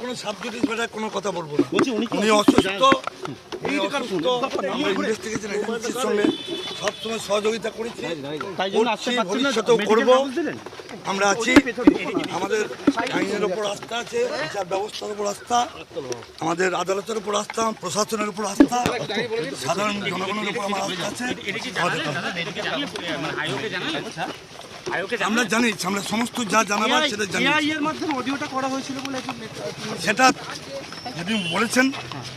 কোনো কোনো কথা বলব না। উনি অসুস্থ? সবসময় সহযোগিতা করেছি। ভবিষ্যতেও করব। আমরা আছি। আমাদের আইনের ওপর আস্থা আছে বিচার ব্যবস্থার উপর আস্থা আমাদের আদালতের উপর আস্থা প্রশাসনের উপর আস্থা সাধারণ জনগণের উপর আমার আস্থা আছে। আমরা জানি আমরা সমস্ত যা জানাবার সেটা জানি। অডিওটা করা হয়েছিল বলে সেটা যদি বলেছেন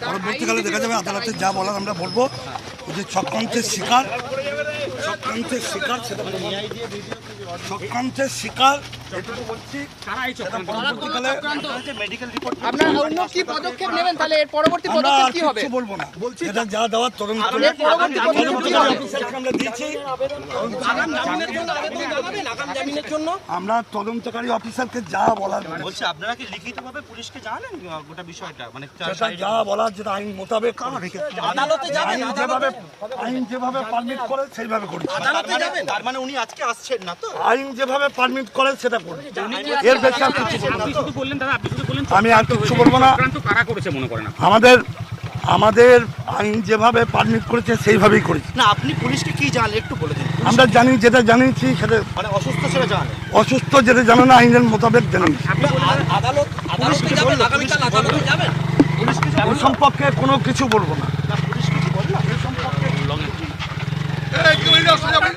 পরবর্তীকালে দেখা যাবে আদালতে যা বলার আমরা বলব। যে চক্রান্তের শিকার চক্রান্তের শিকার সেটা। চক্রান্তের শিকার এটুকু বলছি। সেটা পরবর্তীকালে মেডিকেল রিপোর্ট আপনারা অন্য কি পদক্ষেপ নেবেন? তাহলে এর পরবর্তী আমরা পদক্ষেপ আর কি হবে? বলব না। এটা যা দেওয়ার তদন্ত এর পরবর্তী পদক্ষেপ কি হবে? আমরা দিয়েছি আমরা তদন্তকারী অফিসারকে যা বলার বলছি আপনারা কি লিখিতভাবে পুলিশকে জানালেন গোটা বিষয়টা? মানে যা বলার যেটা আইন মোতাবেক আদালতে আইন যেভাবে আইন যেভাবে পারমিট করে সেইভাবে করি আদালতে যাবেন তার মানে উনি আজকে আসছেন না তো? আইন যেভাবে পারমিট করে সেটা করি এর বেশি আর কিছু বলব না। আপনি শুধু বললেন দাদা আপনি শুধু বললেন আমি আর কিছু বলব না। মনে করেন? আমাদের আমাদের আইন যেভাবে পারমিট করেছে সেইভাবেই করেছি। না আপনি পুলিশকে কি জানালেন একটু বলে দিন। আমরা জানি যেটা জানিয়েছি সেটা মানে অসুস্থ ছেলে জানালেন অসুস্থ যেটা জানো না আইনের মোতাবেক জানিয়েছি আপনি বললেন আদালত আদালতে যাবেন আগামীকাল আদালতে যাবেন। পুলিশকে কি সম্পর্কে কোনো কিছু বলব না।